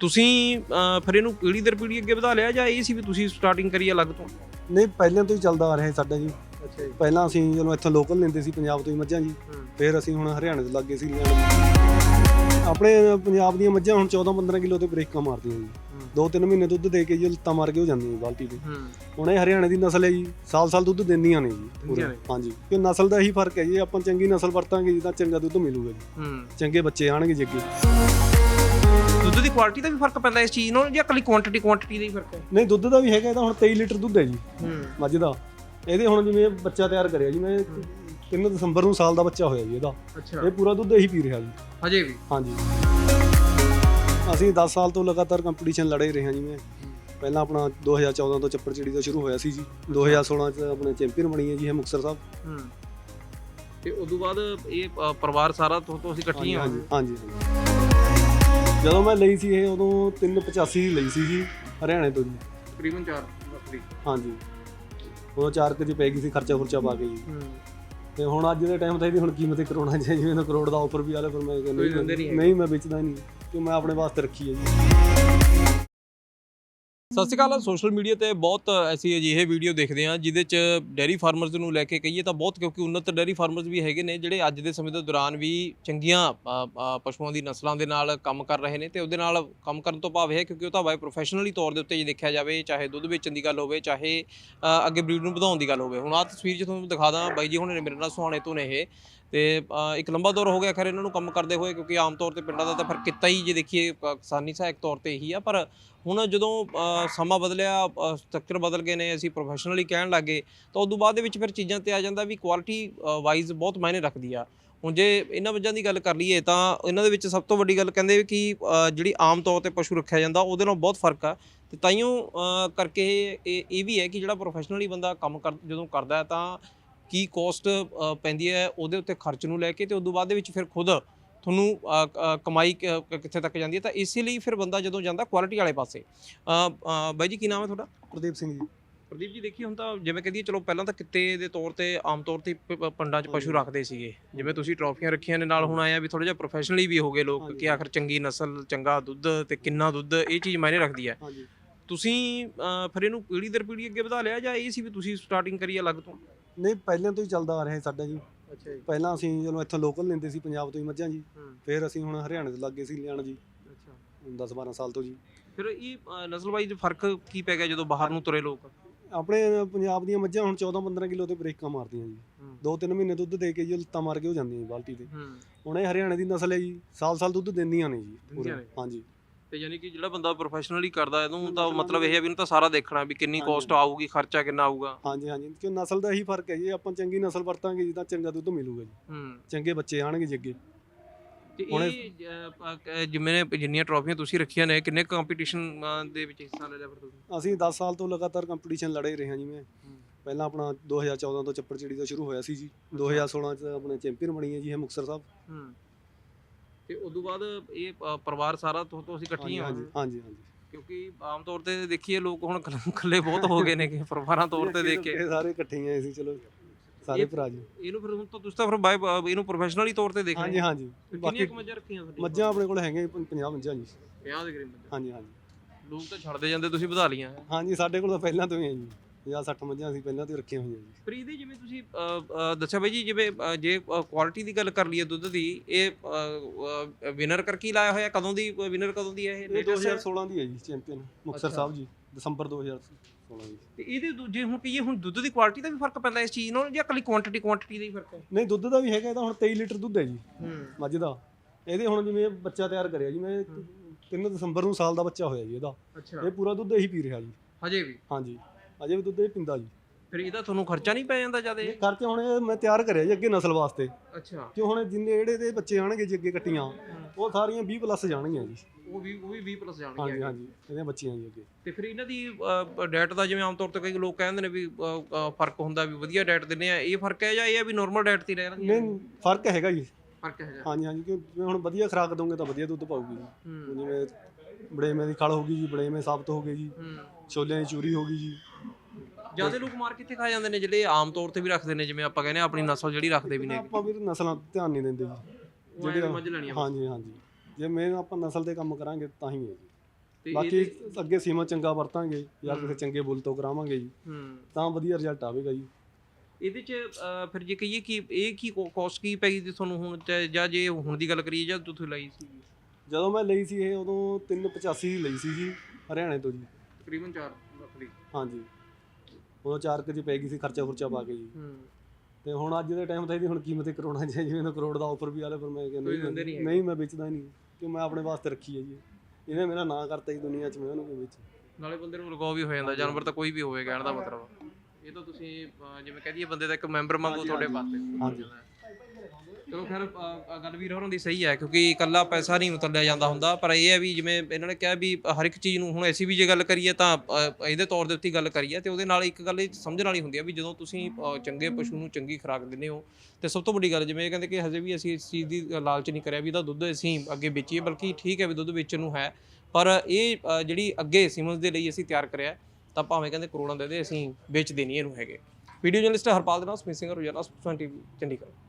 ਤੁਸੀਂ ਅਹ, ਫਿਰ ਇਹਨੂੰ ਪੀੜੀ ਦਰ ਪੀੜੀ ਅੱਗੇ ਵਧਾ ਲਿਆ ਜਾਂ ਇਹ ਸੀ ਵੀ ਤੁਸੀਂ ਸਟਾਰਟਿੰਗ ਕਰੀ ਅਲੱਗ ਤੋਂ? ਨਹੀਂ ਪਹਿਲਾਂ ਤੋਂ ਹੀ ਚੱਲਦਾ ਆ ਰਿਹਾ ਸਾਡਾ ਜੀ। ਅੱਛਾ ਜੀ। ਪਹਿਲਾਂ ਅਸੀਂ ਜਦੋਂ ਇੱਥੋਂ ਲੋਕਲ ਲੈਂਦੇ ਸੀ ਪੰਜਾਬ ਤੋਂ ਹੀ ਮੱਝਾਂ ਜੀ। ਹੂੰ। ਫਿਰ ਅਸੀਂ ਹੁਣ ਹਰਿਆਣੇ ਤੋਂ ਲੱਗੇ ਸੀ ਲੈਣ। ਆਪਣੇ ਪੰਜਾਬ ਦੀਆਂ ਮੱਝਾਂ ਹੁਣ 14-15 ਕਿਲੋ ਤੇ ਬ੍ਰੇਕਾਂ ਮਾਰਦੀਆਂ ਜੀ। ਦੋ ਤਿੰਨ ਮਹੀਨੇ ਦੁੱਧ ਦੇ ਕੇ ਜੀ ਲੱਤਾਂ ਮਾਰ ਕੇ ਹੋ ਜਾਂਦੀਆਂ ਜੀ ਬਾਲਟੀ ਤੇ। ਹੂੰ। ਹੁਣ ਇਹ ਹਰਿਆਣੇ ਦੀ ਨਸਲ ਹੈ ਜੀ ਸਾਲ-ਸਾਲ ਦੁੱਧ ਦਿੰਦੀਆਂ ਨੇ ਜੀ ਪੂਰਾ। ਦਿੰਦੀਆਂ ਨੇ। ਹਾਂਜੀ। ਕਿ ਨਸਲ ਦਾ ਇਹੀ ਫ਼ਰਕ ਹੈ ਜੀ ਆਪਾਂ ਚੰਗੀ ਨਸਲ ਵਰਤਾਂਗੇ ਜੀ ਤਾਂ ਚੰਗਾ ਦੁੱਧ ਮਿਲੂਗਾ ਜੀ। ਹੂੰ। ਚੰਗੇ ਬੱਚੇ ਆਣਗੇ ਜੀ ਅੱਗੇ। ਦੁੱਧ ਦੀ ਕੁਆਲਿਟੀ ਦਾ ਵੀ ਫ਼ਰਕ ਪੈਂਦਾ ਇਸ ਚੀਜ਼ ਨਾਲ ਜਾਂ ਇਕੱਲੀ ਕੁਆਂਟੀਟੀ ਕੁਆਂਟੀਟੀ ਦਾ ਹੀ ਫ਼ਰਕ ਹੈ? ਨਹੀਂ ਦੁੱਧ ਦਾ ਵੀ ਹੈਗਾ ਇਹ ਤਾਂ ਹੁਣ 23 ਲੀਟਰ ਦੁੱਧ ਹੈ ਜੀ। ਹੂੰ। ਮੱਝ ਦਾ। ਇਹਦੇ ਹੁਣ ਜਿਵੇਂ ਬੱਚਾ ਤਿਆਰ ਕਰਿਆ ਜੀ ਮੈਂ 3 ਦਸੰਬਰ ਨੂੰ ਸਾਲ ਦਾ ਬੱਚਾ ਹੋਇਆ ਜੀ ਇਹਦਾ। ਅੱਛਾ। ਇਹ ਪੂਰਾ ਦੁੱਧ ਇਹੀ ਪੀ ਰਿਹਾ ਜੀ। ਹਜੇ ਵੀ? ਹਾਂਜੀ। ਅਸੀਂ 10 ਸਾਲ ਤੋਂ ਲਗਾਤਾਰ ਕੰਪੀਟੀਸ਼ਨ ਲੜੇ ਰਹੇ ਹਾਂ ਜੀ ਮੈਂ। ਪਹਿਲਾਂ ਆਪਣਾ 2014 ਤੋਂ ਚੱਪੜ ਚਿੜੀ ਤੋਂ ਸ਼ੁਰੂ ਹੋਇਆ ਸੀ ਜੀ। 2016 ਚ ਆਪਣੇ ਚੈਂਪੀਅਨ ਬਣੀ ਹੈ ਜੀ ਇਹ ਮੁਕਤਸਰ ਸਾਹਿਬ। ਹੂੰ। ਤੇ ਉਦੋਂ ਬਾਅਦ ਇਹ ਅ, ਪਰਿਵਾਰ ਸਾਰਾ ਤੋਂ ਤੋਂ ਅਸੀਂ ਇਕੱਠੀਆਂ ਹਾਂਜੀ ਹਾਂਜੀ ਹਾਂਜੀ। ਜਦੋਂ ਮੈਂ ਲਈ ਸੀ ਇਹ ਉਦੋਂ 385 ਦੀ ਲਈ ਸੀ ਜੀ ਹਰਿਆਣੇ ਤੋਂ ਜੀ। ਤਕਰੀਬਨ 4 ਬੱਕਰੀ। ਹਾਂਜੀ। ਉਦੋਂ 4 ਕੁ ਦੀ ਪੈ ਗਈ ਸੀ ਖਰਚਾ ਖੁਰਚਾ ਪਾ ਕੇ ਜੀ। ਤੇ ਹੁਣ ਅੱਜ ਦੇ ਟਾਈਮ ਤੇ ਇਹਦੀ ਹੁਣ ਕੀਮਤ ਹੀ ਕਰੋਨਾ ਜੀ ਜਿਵੇਂ ਨਾ ਕਰੋੜ ਦਾ ਆਫਰ ਵੀ ਆਲੇ ਪਰ ਮੈਂ ਕਹਿੰਦਾ। ਨਹੀਂ ਮੈਂ ਵੇਚਦਾ ਨਹੀਂ। ਕਿ ਮੈਂ ਆਪਣੇ ਵਾਸਤੇ ਰੱਖੀ ਹੈ ਜੀ। ਸਤਿ ਸ਼੍ਰੀ ਅਕਾਲ ਸੋਸ਼ਲ ਮੀਡੀਆ ਤੇ ਬਹੁਤ ਐਸੀ ਅਜਿਹੇ ਵੀਡੀਓ ਦੇਖਦੇ ਆ ਜਿਹਦੇ ਚ ਡੈਰੀ ਫਾਰਮਰਸ ਨੂੰ ਲੈ ਕੇ ਕਹੀਏ ਤਾਂ ਬਹੁਤ ਕਿਉਂਕਿ ਉન્નਤ ਡੈਰੀ ਫਾਰਮਰਸ ਵੀ ਹੈਗੇ ਨੇ ਜਿਹੜੇ ਅੱਜ ਦੇ ਸਮੇਂ ਦੇ ਦੌਰਾਨ ਵੀ ਚੰਗੀਆਂ ਪਸ਼ੂਆਂ ਦੀ ਨਸਲਾਂ ਦੇ ਨਾਲ ਕੰਮ ਕਰ ਰਹੇ ਨੇ ਤੇ ਉਹਦੇ ਨਾਲ ਕੰਮ ਕਰਨ ਤੋਂ ਭਾਵ ਹੈ ਕਿਉਂਕਿ ਉਹ ਤਾਂ ਬਾਈ ਪ੍ਰੋਫੈਸ਼ਨਲੀ ਤੌਰ ਦੇ ਉੱਤੇ ਜੇ ਦੇਖਿਆ ਜਾਵੇ ਚਾਹੇ ਦੁੱਧ ਵੇਚਣ ਦੀ ਗੱਲ ਹੋਵੇ ਚਾਹੇ ਅੱਗੇ ਬਰੀਡ ਨੂੰ ਵਧਾਉਣ ਦੀ ਗੱਲ ਹੋਵੇ। ਹੁਣ ਆਹ ਤਸਵੀਰ 'ਚ ਤੁਹਾਨੂੰ ਦਿਖਾ ਦਾਂ ਬਾਈ ਜੀ, ਹੁਣ ਮੇਰੇ ਨਾਲ ਸੁਹਾਣੇ ਤੋਂ ਨੇ ਇਹ। ਤੇ ਇੱਕ ਲੰਬਾ ਦੌਰ ਹੋ ਗਿਆ ਖੈਰ ਇਹਨਾਂ ਨੂੰ ਕੰਮ ਕਰਦੇ ਹੋਏ ਕਿਉਂਕਿ ਆਮ ਤੌਰ ਤੇ ਪਿੰਡਾਂ ਦਾ ਤਾਂ ਫਿਰ ਕਿੱਤਾ ਹੀ ਜੇ ਦੇਖੀਏ ਅ, ਕਿਸਾਨੀ ਸਹਾਇਕ ਤੌਰ ਤੇ ਇਹੀ ਆ ਪਰ ਹੁਣ ਜਦੋਂ ਸਮਾਂ ਬਦਲਿਆ ਸਟਰਕਚਰ ਬਦਲ ਗਏ ਨੇ ਅਸੀਂ ਪ੍ਰੋਫੈਸ਼ਨਲੀ ਕਹਿਣ ਲੱਗੇ ਤਾਂ ਉਦੋਂ ਬਾਅਦ ਦੇ ਵਿੱਚ ਫਿਰ ਚੀਜ਼ਾਂ ਤੇ ਆ ਜਾਂਦਾ ਵੀ ਕੁਆਲਿਟੀ ਵਾਈਜ਼ ਬਹੁਤ ਮਾਇਨੇ ਰੱਖਦੀ ਆ। ਹੁਣ ਜੇ ਇਹਨਾਂ ਮੱਝਾਂ ਦੀ ਗੱਲ ਕਰ ਲਈਏ ਤਾਂ ਇਹਨਾਂ ਦੇ ਵਿੱਚ ਸਭ ਤੋਂ ਵੱਡੀ ਗੱਲ ਕਹਿੰਦੇ ਕਿ ਜਿਹੜੀ ਆਮ ਤੌਰ ਤੇ ਪਸ਼ੂ ਰੱਖਿਆ ਜਾਂਦਾ ਉਹਦੇ ਨਾਲ ਬਹੁਤ ਫ਼ਰਕ ਆ। ਤੇ ਤਾਈਓ ਕਰਕੇ ਇਹ ਇਹ ਵੀ ਹੈ ਕਿ ਜਿਹੜਾ ਪ੍ਰੋਫੈਸ਼ਨਲੀ ਬੰਦਾ ਕੰਮ ਕਰ ਜਦੋਂ ਕਰਦਾ ਤਾਂ ਕੀ ਕੋਸਟ ਪੈਂਦੀ ਹੈ ਉਹਦੇ ਉੱਤੇ ਖਰਚ ਨੂੰ ਲੈ ਕੇ ਤੇ ਉਦੋਂ ਬਾਅਦ ਦੇ ਵਿੱਚ ਫਿਰ ਖੁਦ ਤੁਹਾਨੂੰ ਕਮਾਈ ਕਿੱਥੇ ਤੱਕ ਜਾਂਦੀ ਹੈ। ਤਾਂ ਇਸੇ ਲਈ ਫਿਰ ਬੰਦਾ ਜਦੋਂ ਜਾਂਦਾ ਕੁਆਲਿਟੀ ਵਾਲੇ ਪਾਸੇ। ਬਾਈ ਜੀ ਕੀ ਨਾਮ ਹੈ ਤੁਹਾਡਾ? ਪ੍ਰਦੀਪ ਸਿੰਘ ਜੀ। ਪ੍ਰਦੀਪ ਜੀ ਦੇਖੀ ਹੁਣ ਤਾਂ ਜਿਵੇਂ ਕਹਦੀਏ ਚਲੋ ਪਹਿਲਾਂ ਤਾਂ ਕਿੱਤੇ ਦੇ ਤੌਰ ਤੇ ਆਮ ਤੌਰ ਤੇ ਪਿੰਡਾਂ 'ਚ ਪਸ਼ੂ ਰੱਖਦੇ ਸੀਗੇ। ਜਿਵੇਂ ਤੁਸੀਂ ਟਰੋਫੀਆਂ ਰੱਖੀਆਂ ਨੇ ਨਾਲ ਹੁਣ ਆਇਆ ਵੀ ਥੋੜਾ ਜਿਹਾ ਪ੍ਰੋਫੈਸ਼ਨਲੀ ਵੀ ਹੋ ਗਏ ਲੋਕ ਕਿ ਆਖਰ ਚੰਗੀ ਨਸਲ ਚੰਗਾ ਦੁੱਧ ਤੇ ਕਿੰਨਾ ਦੁੱਧ ਇਹ ਚੀਜ਼ ਮਾਇਨੇ ਰੱਖਦੀ ਹੈ। ਤੁਸੀਂ ਫਿਰ ਇਹਨੂੰ ਪੀੜੀ ਦਰ ਪੀੜੀ ਅੱਗੇ ਵਧਾ ਲਿਆ ਜਾਂ ਇਹ ਸੀ ਵੀ ਤੁਸੀਂ ਸਟਾਰਟਿੰਗ ਕਰੀ ਅਲੱਗ ਤੋਂ? ਨਹੀਂ ਪਹਿਲਾਂ ਤੋਂ ਹੀ ਚੱਲਦਾ ਆ ਰਿਹਾ ਸਾਡਾ ਜੀ। ਅੱਛਾ ਜੀ। ਪਹਿਲਾਂ ਅਸੀਂ ਜਦੋਂ ਇੱਥੋਂ ਲੋਕਲ ਲੈਂਦੇ ਸੀ ਪੰਜਾਬ ਤੋਂ ਹੀ ਮੱਝਾਂ ਜੀ। ਹੂੰ। ਫਿਰ ਅਸੀਂ ਹੁਣ ਹਰਿਆਣੇ ਤੋਂ ਲੱਗੇ ਸੀ ਲੈਣ ਜੀ। ਅੱਛਾ। 10 12 ਸਾਲ ਤੋਂ ਜੀ। ਫਿਰ ਇਹ ਅ, ਨਸਲ ਵਾਈਜ਼ ਫ਼ਰਕ ਕੀ ਪੈ ਗਿਆ ਜਦੋਂ ਬਾਹਰ ਨੂੰ ਤੁਰੇ ਲੋਕ? ਆਪਣੇ ਪੰਜਾਬ ਦੀਆਂ ਮੱਝਾਂ ਹੁਣ 14 15 ਕਿਲੋ ਤੇ ਬ੍ਰੇਕਾਂ ਮਾਰਦੀਆਂ ਜੀ। ਹੂੰ। ਦੋ ਤਿੰਨ ਮਹੀਨੇ ਦੁੱਧ ਦੇ ਕੇ ਜੀ ਲੱਤਾਂ ਮਾਰ ਕੇ ਹੋ ਜਾਂਦੀਆਂ ਜੀ ਬਾਲਟੀ ਤੇ। ਹੂੰ। ਹੁਣ ਇਹ ਹਰਿਆਣੇ ਦੀ ਨਸਲ ਹੈ ਜੀ ਸਾਲ-ਸਾਲ ਦੁੱਧ ਦਿੰਦੀਆਂ ਨੇ ਜੀ। ਪੂਰਾ ਦਿੰਦੀਆਂ ਨੇ। ਹਾਂਜੀ। ਤੇ ਯਾਨੀ ਕਿ ਜਿਹੜਾ ਬੰਦਾ ਪ੍ਰੋਫੈਸ਼ਨਲੀ ਕਰਦਾ ਇਹਨੂੰ ਤਾਂ ਮਤਲਬ ਇਹ ਹੈ ਵੀ ਇਹਨੂੰ ਤਾਂ ਸਾਰਾ ਦੇਖਣਾ ਵੀ ਕਿੰਨੀ। ਕੋਸਟ ਆਊਗੀ ਖਰਚਾ ਕਿੰਨਾ ਆਊਗਾ। ਹਾਂਜੀ ਹਾਂਜੀ। ਕਿ ਨਸਲ ਦਾ ਇਹੀ ਫ਼ਰਕ ਹੈ ਜੀ ਆਪਾਂ ਚੰਗੀ ਨਸਲ ਵਰਤਾਂਗੇ ਜੀ ਤਾਂ ਚੰਗਾ ਦੁੱਧ ਮਿਲੂਗਾ ਜੀ। ਹੂੰ। ਚੰਗੇ ਬੱਚੇ ਆਣਗੇ ਜੀ ਅੱਗੇ। ਤੇ ਇਹ ਜਿਵੇਂ ਜਿੰਨੀਆਂ ਟਰੋਫੀਆਂ ਤੁਸੀਂ ਰੱਖੀਆਂ ਨੇ ਕਿੰਨੇ ਕੰਪੀਟੀਸ਼ਨ ਦੇ ਵਿੱਚ ਹਿੱਸਾ ਲਿਆ ਫਿਰ ਤੁਸੀਂ? ਅਸੀਂ 10 ਸਾਲ ਤੋਂ ਲਗਾਤਾਰ ਕੰਪੀਟੀਸ਼ਨ ਲੜੇ ਰਹੇ ਹਾਂ ਜੀ ਮੈਂ। ਪਹਿਲਾਂ ਆਪਣਾ 2014 ਤੋਂ ਚੱਪੜ ਚਿੜੀ ਤੋਂ ਸ਼ੁਰੂ ਹੋਇਆ ਸੀ ਜੀ। 2016 ਚ ਆਪਣੇ ਚੈਂਪੀਅਨ ਬਣੀ ਹੈ ਜੀ ਇਹ ਮੁਕਤਸਰ ਸਾਹਿਬ। ਹੂੰ ਤੇ ਉਦੋਂ ਬਾਅਦ ਇਹ ਅ, ਪਰਿਵਾਰ ਸਾਰਾ ਤੋਂ ਤੋਂ ਅਸੀਂ ਇਕੱਠੀਆਂ ਹਾਂਜੀ ਹਾਂਜੀ ਹਾਂਜੀ। ਕਿਉਂਕਿ ਆਮ ਤੌਰ ਤੇ ਦੇਖੀਏ ਲੋਕ ਹੁਣ ਇਕੱਲੇ- ਬਹੁਤ ਹੋ ਗਏ ਨੇ ਕਿ ਪਰਿਵਾਰਾਂ ਤੌਰ ਤੇ ਦੇਖ ਕੇ ਇਹ ਸਾਰੇ ਇਕੱਠੇ ਹੀ ਆਏ ਸੀ ਚਲੋ ਸਾਰੇ ਇਹ- ਭਰਾ ਜੀ। ਇਹਨੂੰ ਫਿਰ ਹੁਣ ਤਾਂ ਤੁਸੀਂ ਤਾਂ ਫਿਰ ਬਾਈ ਇਹਨੂੰ ਪ੍ਰੋਫੈਸ਼ਨਲੀ ਤੌਰ ਤੇ ਦੇਖ ਹਾਂਜੀ ਹਾਂਜੀ। ਕਿੰਨੀਆਂ ਬਾਕੀ ਕੁ ਮੱਝਾਂ ਰੱਖੀਆਂ ਤੁਹਾਡੀਆਂ? ਮੱਝਾਂ ਆਪਣੇ ਕੋਲ ਹੈਗੇ 50 ਮੱਝਾਂ ਜੀ। 50 ਦੇ ਕਰੀਬ ਮੱਝਾਂ। ਹਾਂਜੀ ਹਾਂਜੀ। ਲੋਕ ਤਾਂ ਛੱਡਦੇ ਜਾਂਦੇ ਤੁਸੀਂ ਵਧਾ ਲੀਆਂ ਹਾਂਜੀ ਸਾਡੇ ਕੋਲ ਤਾਂ ਪਹਿਲਾਂ ਤੋਂ ਹੀ ਹੈ ਜੀ। 50 60 ਮੱਝਾਂ ਅਸੀਂ ਪਹਿਲਾਂ ਤੋਂ ਹੀ ਰੱਖੀਆਂ ਹੋਈਆਂ ਜੀ। ਪਰ ਇਹਦੇ ਜਿਵੇਂ ਤੁਸੀਂ ਅ, ਅ, ਦੱਸਿਆ ਬਾਈ ਜੀ ਜਿਵੇਂ ਅ, ਜੇ ਕੁਆਲਿਟੀ ਦੀ ਗੱਲ ਕਰ ਲਈਏ ਦੁੱਧ ਦੀ ਇਹ ਵਿਨਰ ਕਰਕੇ ਹੀ ਲਾਇਆ ਹੋਇਆ? ਕਦੋਂ ਦੀ ਵਿਨਰ ਕਦੋਂ ਦੀ ਹੈ ਇਹ? ਇਹ latest ਹੈ? 2016 ਦੀ ਹੈ ਜੀ ਚੈਂਪੀਅਨ ਮੁਕਤਸਰ ਅੱਛਾ। ਸਾਹਿਬ ਜੀ ਦਸੰਬਰ 2016 ਜੀ ਤੇ ਇਹਦੇ ਦੂਜੇ ਹੁਣ ਕਹੀਏ ਹੁਣ ਦੁੱਧ ਦੀ ਕੁਆਲਿਟੀ ਦਾ ਵੀ ਫ਼ਰਕ ਪੈਂਦਾ ਇਸ ਚੀਜ਼ ਨਾਲ ਜਾਂ ਇਕੱਲੀ ਕੁਆਂਟੀਟੀ ਕੁਆਂਟੀਟੀ ਦਾ ਹੀ ਫ਼ਰਕ ਹੈ? ਨਹੀਂ ਦੁੱਧ ਦਾ ਵੀ ਹੈਗਾ ਇਹ ਤਾਂ ਹੁਣ 23 ਲੀਟਰ ਦੁੱਧ ਹੈ ਜੀ ਹੂੰ। ਮੱਝ ਦਾ। ਇਹਦੇ ਹੁਣ ਜਿਵੇਂ ਬੱਚਾ ਤਿਆਰ ਕਰਿਆ ਜੀ ਮੈਂ 3 ਦਸੰਬਰ ਨੂੰ ਸਾਲ ਦਾ ਬੱਚਾ ਹੋਇਆ ਜੀ ਇਹਦਾ। ਅੱਛਾ। ਇਹ ਪੂਰਾ ਦੁੱਧ ਇਹੀ ਪੀ ਰਿਹਾ ਜੀ। ਹਜੇ ਵੀ? ਹਾਂਜੀ। ਅਜੇ ਵੀ ਦੁੱਧ ਇਹ ਪਿੰਦਾ ਜੀ। ਫਿਰ ਇਹਦਾ ਤੁਹਾਨੂੰ ਖਰਚਾ ਨਹੀਂ ਪੈ ਜਾਂਦਾ ਜ਼ਿਆਦਾ? ਇਹ ਖਰਚੇ ਹੁਣ ਇਹ ਮੈਂ ਤਿਆਰ ਕਰਿਆ ਜੀ ਅੱਗੇ ਨਸਲ ਵਾਸਤੇ। ਅੱਛਾ। ਕਿ ਹੁਣ ਜਿੰਨੇ ਜਿਹੜੇ ਦੇ ਬੱਚੇ ਆਣਗੇ ਜੀ ਅੱਗੇ ਕੱਟੀਆਂ ਉਹ ਸਾਰੀਆਂ 20 ਪਲੱਸ ਜਾਣਗੀਆਂ ਜੀ। ਉਹ ਵੀ ਉਹ ਵੀ 20 ਪਲੱਸ ਹਾਂਜੀ ਜਾਣਗੇ ਹਾਂਜੀ ਇਹਦੀਆਂ ਬੱਚੀਆਂ ਜੀ ਅੱਗੇ। ਤੇ ਫਿਰ ਇਹਨਾਂ ਦੀ ਡਾਈਟ ਦਾ ਜਿਵੇਂ ਆਮ ਤੌਰ ਤੇ ਕਈ ਲੋਕ ਕਹਿੰਦੇ ਨੇ ਵੀ ਫ਼ਰਕ ਹੁੰਦਾ ਵੀ ਵਧੀਆ ਡਾਈਟ ਦਿੰਦੇ ਆ। ਇਹ ਫ਼ਰਕ ਹੈ ਜਾਂ ਇਹ ਵੀ ਨਾਰਮਲ ਡਾਈਟ ਤੇ ਰਹਿਣਗੇ? ਨਹੀਂ ਫ਼ਰਕ ਹੈਗਾ ਜੀ। ਫ਼ਰਕ ਹੈ ਹਾਂਜੀ ਹਾਂਜੀ ਕਿ ਹੁਣ ਵਧੀਆ ਖੁਰਾਕ ਦੋਗੇ ਤਾਂ ਵਧੀਆ ਦੁੱਧ ਜੀ। ਹੁਣ ਜਿਵੇਂ ਬੜੇਵੇਂ ਦੀ ਖਲ ਹੋ ਗਈ ਜੀ ਬੜੇਵੇਂ ਸਾਬਤ ਹੋ ਗਏ ਜੀ। ਛੋਲਿਆਂ ਦੀ ਚੂਰੀ ਹੋ ਗਈ ਜੀ। ਜ਼ਿਆਦਾ ਲੋਕ ਮਾਰ ਕਿੱਥੇ ਖਾ ਜਾਂਦੇ ਨੇ ਜਿਹੜੇ ਆਮ ਤੌਰ ਤੇ ਵੀ ਰੱਖਦੇ ਨੇ ਜਿਵੇਂ ਆਪਾਂ ਕਹਿੰਦੇ ਆ ਆਪਣੀ ਨਸਲ ਜਿਹੜੀ ਰੱਖਦੇ ਵੀ ਨੇ। ਆਪਾਂ ਵੀ ਨਸਲਾਂ ਤੇ ਧਿਆਨ ਨਹੀਂ ਦਿੰਦੇ ਜੀ। ਜਿਹੜੇ ਮੱਝ ਲੈਣੀ ਆ ਹਾਂਜੀ ਹਾਂਜੀ। ਜੇ ਮੈਂ ਆਪਾਂ ਨਸਲ ਤੇ ਕੰਮ ਕਰਾਂਗੇ ਤਾਂ ਹੀ ਹੈ ਜੀ। ਬਾਕੀ ਅੱਗੇ ਸੀਮਾ ਚੰਗਾ ਵਰਤਾਂਗੇ ਜਾਂ। ਕਿਸੇ ਚੰਗੇ ਬੁੱਲ ਤੋਂ ਕਰਾਵਾਂਗੇ ਜੀ ਤਾਂ ਵਧੀਆ ਰਿਜ਼ਲਟ ਆਵੇਗਾ ਜੀ। ਇਹਦੇ ਚ ਫਿਰ ਜੇ ਕਹੀਏ ਕਿ ਇਹ ਕੀ ਕੋਸਟ ਕੀ ਪੈ ਗਈ ਸੀ ਤੁਹਾਨੂੰ ਹੁਣ ਜਾਂ ਜੇ ਹੁਣ ਦੀ ਗੱਲ ਕਰੀਏ ਜਾਂ ਤੁਸੀਂ ਲਈ ਸੀ? ਜਦੋਂ ਮੈਂ ਲਈ ਸੀ ਇਹ ਉਦੋਂ 385 ਦੀ ਲਈ ਸੀ ਜੀ ਹਰਿਆਣੇ ਤੋਂ ਜੀ। ਤਕਰੀਬਨ 4 ਲੱਖ ਦੀ ਹਾਂਜੀ। ਉਦੋਂ 4 ਕੁ ਚ ਪੈ ਗਈ ਸੀ ਖਰਚਾ ਖੁਰਚਾ ਪਾ ਕੇ ਜੀ। ਤੇ ਹੁਣ ਅੱਜ ਦੇ ਟਾਈਮ ਤੇ ਇਹਦੀ ਹੁਣ ਕੀਮਤ ਹੀ ਕਰੋੜਾਂ 'ਚ ਹੈ ਜੀ ਮੈਨੂੰ ਕਰੋੜ ਦਾ ਆਫਰ ਵੀ ਆਲੇ ਪਰ ਮੈਂ ਕਹਿੰਦਾ ਨਹੀਂ ਮੈਂ ਵੇਚਦਾ ਨਹੀਂ ਕਿ ਮੈਂ ਆਪਣੇ ਵਾਸਤੇ ਰੱਖੀ ਹੈ ਜੀ। ਇਹਨੇ ਮੇਰਾ ਨਾਂ ਕਰਤਾ ਜੀ ਦੁਨੀਆ 'ਚ ਮੈਂ ਉਹਨੂੰ ਵੇਚ? ਨਾਲੇ ਬੰਦੇ ਨੂੰ ਲਗਾਅ ਵੀ ਹੋ ਜਾਂਦਾ ਜਾਨਵਰ ਤਾਂ ਕੋਈ ਵੀ ਹੋਵੇ ਕਹਿਣ ਦਾ ਮਤਲਬ ਇਹ ਤਾਂ ਤੁਸੀਂ ਜਿਵੇਂ ਕਹਿ ਦਈਏ ਬੰਦੇ ਦਾ ਇੱਕ ਮੈਂਬਰ ਹਾਂਜੀ, ਤੁਹਾਡੇ। ਵਾਸਤੇ। ਹਾਂਜੀ। ਚਲੋ ਖੈਰ ਅਹ, ਅਹ, ਗੱਲ ਵੀਰ ਹੋਰਾਂ ਦੀ ਸਹੀ ਹੈ ਕਿਉਂਕਿ ਇਕੱਲਾ ਪੈਸਾ ਨਹੀਂ ਉਤਰਿਆ ਜਾਂਦਾ ਹੁੰਦਾ ਪਰ ਇਹ ਹੈ ਵੀ ਜਿਵੇਂ ਇਹਨਾਂ ਨੇ ਕਿਹਾ ਵੀ ਹਰ ਇੱਕ ਚੀਜ਼ ਨੂੰ ਹੁਣ ਅਸੀਂ ਵੀ ਜੇ ਗੱਲ ਕਰੀਏ ਤਾਂ ਅਹ, ਇਹਦੇ ਤੌਰ ਦੇ ਉੱਤੇ ਹੀ ਗੱਲ ਕਰੀਏ ਤੇ ਉਹਦੇ ਨਾਲ ਇੱਕ ਗੱਲ ਇਹ ਸਮਝਣ ਵਾਲੀ ਹੁੰਦੀ ਹੈ ਵੀ ਜਦੋਂ ਤੁਸੀਂ ਅਹ, ਚੰਗੇ ਪਸ਼ੂ ਨੂੰ ਚੰਗੀ ਖੁਰਾਕ ਦਿੰਦੇ ਹੋ ਤੇ ਸਭ ਤੋਂ ਵੱਡੀ ਗੱਲ ਜਿਵੇਂ ਇਹ ਕਹਿੰਦੇ ਕਿ ਹਜੇ ਵੀ ਅਸੀਂ ਇਸ ਚੀਜ਼ ਦੀ ਲਾਲਚ ਨਹੀਂ ਕਰਿਆ ਵੀ ਇਹਦਾ ਦੁੱਧ ਅਸੀਂ ਅੱਗੇ ਵੇਚੀਏ ਬਲਕਿ ਠੀਕ ਹੈ ਵੀ ਦੁੱਧ ਵੇਚਣ ਨੂੰ ਹੈ ਪਰ ਇਹ ਅ, ਜਿਹੜੀ ਅੱਗੇ ਸਿਮਨਸ ਦੇ ਲਈ ਅਸੀਂ ਤਿਆਰ ਕਰਿਆ ਤਾਂ ਭਾਵੇਂ ਕਹਿੰਦੇ ਕਰੋੜਾਂ ਦੇ ਦੇ ਅਸੀਂ ਵੇਚਦੇ ਨਹੀਂ ਇਹਨੂੰ ਹੈਗੇ। ਵੀਡੀਓ ਜਰਨਲਿਸਟ ਹਰਪਾਲ ਦੇ ਨਾਲ ਸਮਿਤ ਸਿੰਘ ਰੋਜ਼ਾਨਾ ਸਪੋਕਸਮੈਨ ਟੀਵੀ ਚੰਡੀਗੜ੍ਹ।